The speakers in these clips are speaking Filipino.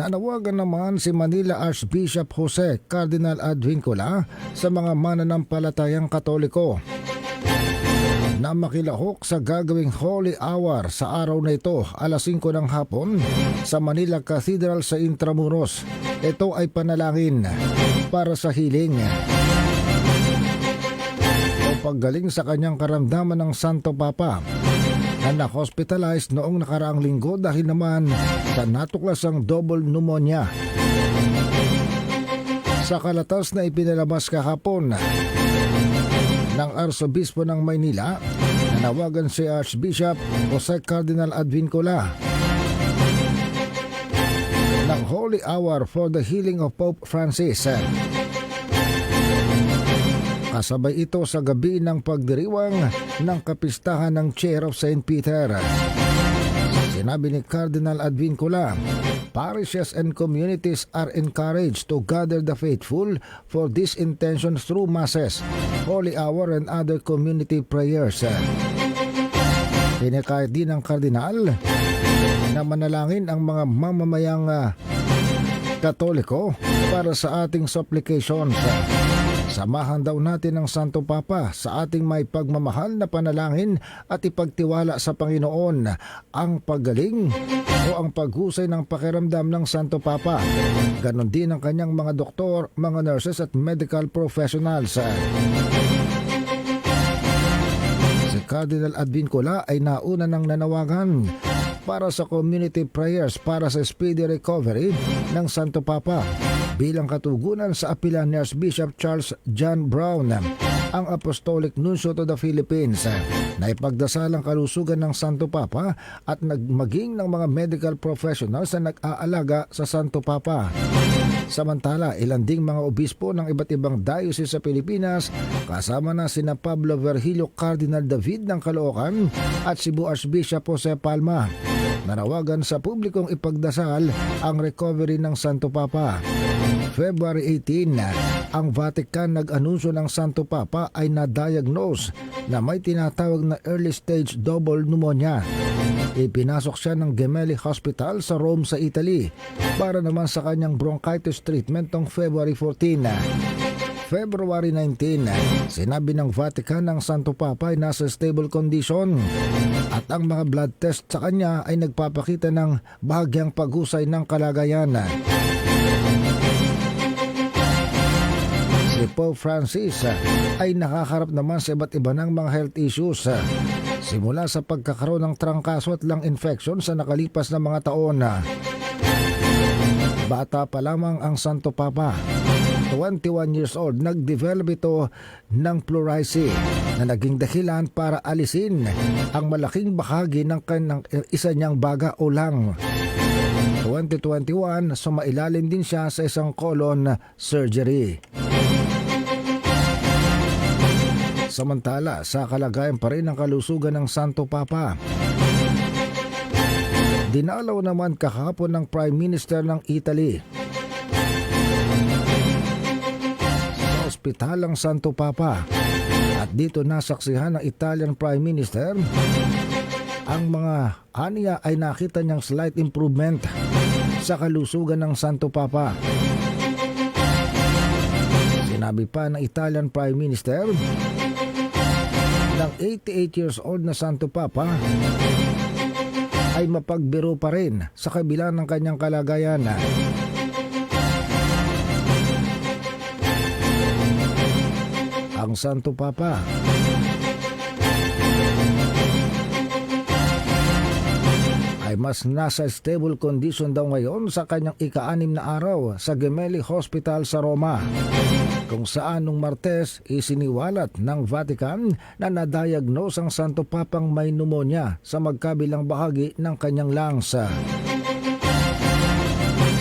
Nanawagan naman si Manila Archbishop Jose Cardinal Advincula sa mga mananampalatayang katoliko na makilahok sa gagawing Holy Hour sa araw na ito alas 5 ng hapon sa Manila Cathedral sa Intramuros. Ito ay panalangin para sa healing o paggaling sa kanyang karamdaman ng Santo Papa na na-hospitalized noong nakaraang linggo dahil naman sa natuklasang double pneumonia. Sa kalatas na ipinalabas kahapon ng Arsobispo ng Maynila, nanawagan si Archbishop Jose Cardinal Advincula ng Holy Hour for the Healing of Pope Francis. Kasabay ito sa gabi ng pagdiriwang ng kapistahan ng Chair of St. Peter. Sinabi ni Cardinal Advincula, parishes and communities are encouraged to gather the faithful for this intention through masses, holy hour and other community prayers. Pinakahit din ng kardinal na manalangin ang mga mamamayang ah, katoliko para sa ating supplications. Samahan daw natin ang Santo Papa sa ating may pagmamahal na panalangin at ipagtiwala sa Panginoon ang paggaling o ang paghusay ng pakiramdam ng Santo Papa. Ganon din ang kanyang mga doktor, mga nurses at medical professionals. Si Cardinal Advincula ay nauna ng nanawagan para sa community prayers para sa speedy recovery ng Santo Papa bilang katugunan sa apila ni Archbishop Charles John Brown ang Apostolic Nuncio to the Philippines na ipagdasal ang kalusugan ng Santo Papa at nagmaging ng mga medical professionals na nag-aalaga sa Santo Papa. Samantala, ilan ding mga obispo ng iba't ibang diocese sa Pilipinas kasama na sina Pablo Virgilio Cardinal David ng Caloocan at Cebu Archbishop Jose Palma. Nanawagan sa publikong ipagdasal ang recovery ng Santo Papa. February 18, ang Vatican nag-anunsyo ng Santo Papa ay na-diagnose na may tinatawag na early stage double pneumonia. Ipinasok siya ng Gemelli Hospital sa Rome sa Italy para naman sa kanyang bronchitis treatment noong February 14. February 19, sinabi ng Vatican ng Santo Papa ay nasa stable condition at ang mga blood test sa kanya ay nagpapakita ng bahagyang paghusay ng kalagayan. Si Pope Francis ay nakakarap naman sa iba't iba ng mga health issues simula sa pagkakaroon ng trangkaso at lung infection sa nakalipas na mga taon. Bata pa lamang ang Santo Papa 21 years old, nag-develop ito ng pleurisy na naging dahilan para alisin ang malaking bahagi ng kanang isa niyang baga o lang. 2021, sumailalim din siya sa isang colon surgery. Samantala, sa kalagayan pa rin ng kalusugan ng Santo Papa. Dinalaw naman kahapon ng Prime Minister ng Italy ospital ang Santo Papa at dito nasaksihan ng Italian Prime Minister ang mga aniya ay nakita niyang slight improvement sa kalusugan ng Santo Papa. Sinabi pa ng Italian Prime Minister ng 88 years old na Santo Papa ay mapagbiro pa rin sa kabila ng kanyang kalagayan. Ang Santo Papa. ay mas nasa stable condition daw ngayon sa kanyang ika-anim na araw sa Gemelli Hospital sa Roma kung saan nung Martes isiniwalat ng Vatican na na-diagnose ang Santo Papang may pneumonia sa magkabilang bahagi ng kanyang lungs.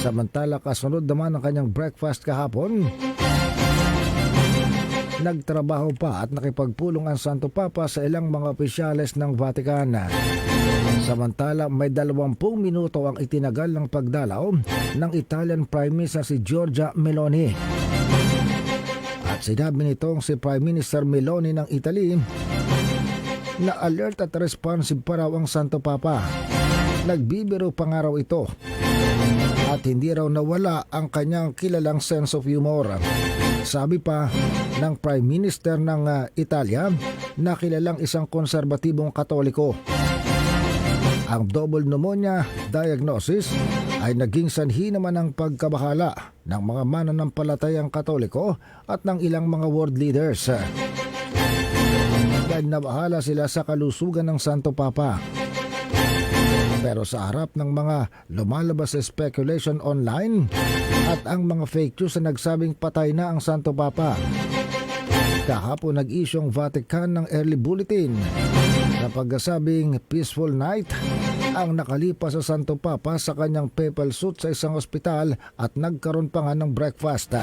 Samantala kasunod naman ang kanyang breakfast kahapon nagtrabaho pa at nakipagpulong ang Santo Papa sa ilang mga opisyales ng Vatican. Samantala, may 20 minuto ang itinagal ng pagdalaw ng Italian Prime Minister si Giorgia Meloni. At sinabi nitong si Prime Minister Meloni ng Italy na alert at responsive pa raw ang Santo Papa. Nagbibiro pa nga raw ito at hindi raw nawala ang kanyang kilalang sense of humor. Sabi pa ng Prime Minister ng ah, Italia na kilalang isang konserbatibong katoliko. Ang double pneumonia diagnosis ay naging sanhi naman ng pagkabahala ng mga mananampalatayang katoliko at ng ilang mga world leaders. Dahil nabahala sila sa kalusugan ng Santo Papa. Pero sa harap ng mga lumalabas na speculation online at ang mga fake news na nagsabing patay na ang Santo Papa, kahapon nag-isyong Vatican ng early bulletin na pagkasabing peaceful night ang nakalipas sa Santo Papa sa kanyang papal suit sa isang ospital at nagkaroon pa nga ng breakfast.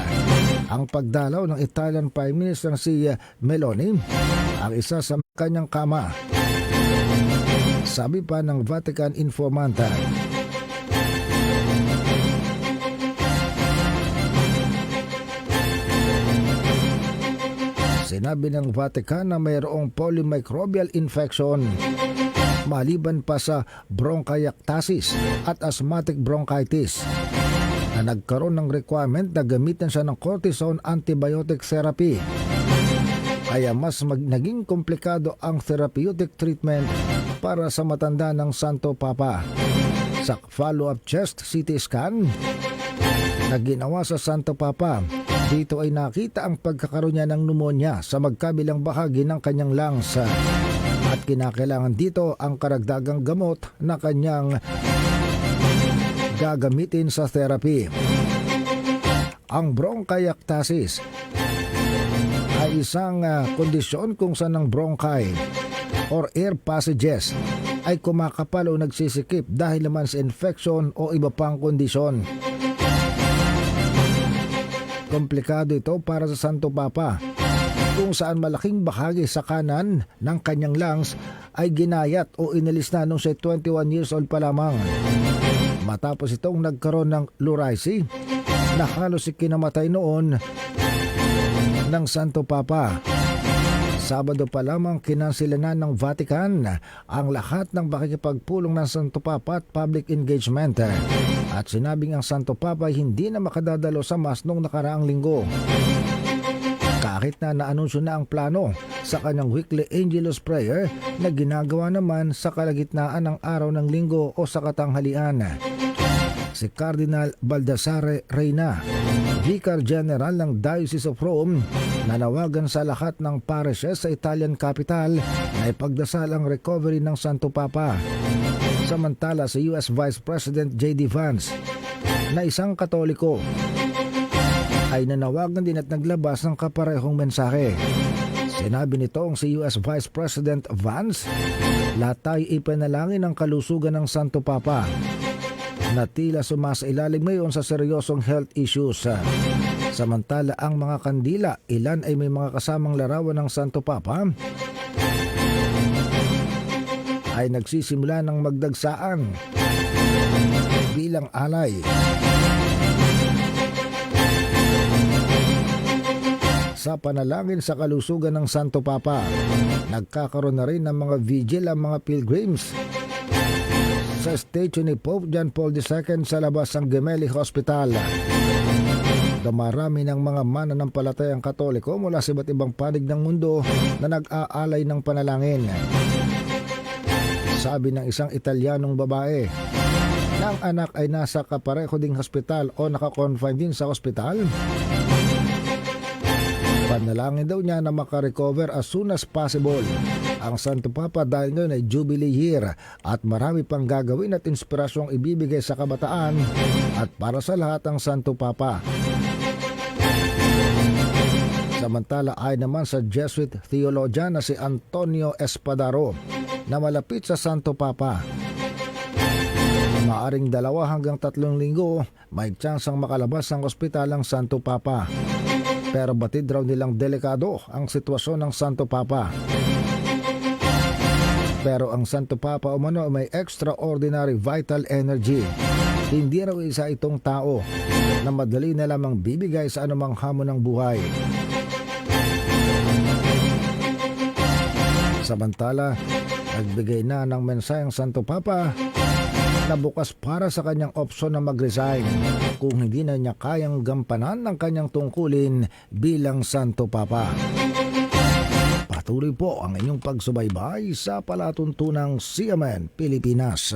Ang pagdalaw ng Italian Prime Minister si Meloni ang isa sa kanyang kama. Sabi pa ng Vatican informant. Sinabi ng Vatican na mayroong polymicrobial infection maliban pa sa bronchiectasis at asthmatic bronchitis na nagkaroon ng requirement na gamitin siya ng cortisone antibiotic therapy. Kaya mas mag naging komplikado ang therapeutic treatment para sa matanda ng Santo Papa. Sa follow-up chest CT scan na ginawa sa Santo Papa, dito ay nakita ang pagkakaroon niya ng pneumonia sa magkabilang bahagi ng kanyang lungs at kinakailangan dito ang karagdagang gamot na kanyang gagamitin sa therapy. Ang bronchiectasis ay isang ah, kondisyon kung saan ang bronchi or air passages ay kumakapal o nagsisikip dahil naman sa infection o iba pang kondisyon. Komplikado ito para sa Santo Papa kung saan malaking bahagi sa kanan ng kanyang lungs ay ginayat o inalis na nung siya 21 years old pa lamang. Matapos itong nagkaroon ng luraisi na halos ikinamatay noon ng Santo Papa. Sabado pa lamang kinansila na ng Vatican ang lahat ng pakikipagpulong ng Santo Papa at public engagement. At sinabing ang Santo Papa hindi na makadadalo sa mas nung nakaraang linggo. Kahit na naanunsyo na ang plano sa kanyang weekly Angelus Prayer na ginagawa naman sa kalagitnaan ng araw ng linggo o sa katanghalian. Si Cardinal Baldassare Reyna, Vicar General ng Diocese of Rome, nanawagan sa lahat ng parishes sa Italian capital na ipagdasal ang recovery ng Santo Papa. Samantala sa US Vice President J.D. Vance na isang katoliko ay nanawagan din at naglabas ng kaparehong mensahe. Sinabi nitong si US Vice President Vance, lahat tayo ipanalangin ang kalusugan ng Santo Papa na tila sumasailalim ngayon sa seryosong health issues. Samantala ang mga kandila, ilan ay may mga kasamang larawan ng Santo Papa ay nagsisimula ng magdagsaan bilang alay. Sa panalangin sa kalusugan ng Santo Papa, nagkakaroon na rin ng mga vigil ang mga pilgrims sa statue ni Pope John Paul II sa labas ng Gemelli Hospital. Dumarami ng mga mananampalatayang katoliko mula sa iba't ibang panig ng mundo na nag-aalay ng panalangin. Sabi ng isang Italianong babae na ang anak ay nasa kapareho ding hospital o nakakonfine din sa hospital. Panalangin daw niya na makarecover as soon as possible ang Santo Papa dahil ngayon ay Jubilee Year at marami pang gagawin at inspirasyong ibibigay sa kabataan at para sa lahat ang Santo Papa. Samantala ay naman sa Jesuit theologian na si Antonio Espadaro na malapit sa Santo Papa. Maaring dalawa hanggang tatlong linggo may tsansang makalabas ng ospital ang Santo Papa. Pero batid raw nilang delikado ang sitwasyon ng Santo Papa. Pero ang Santo Papa umano may extraordinary vital energy. Hindi raw isa itong tao na madali na lamang bibigay sa anumang hamon ng buhay. Samantala, nagbigay na ng mensaheng Santo Papa na bukas para sa kanyang opsyon na mag-resign kung hindi na niya kayang gampanan ng kanyang tungkulin bilang Santo Papa. Patuloy po ang inyong pagsubaybay sa palatuntunang CMN Pilipinas.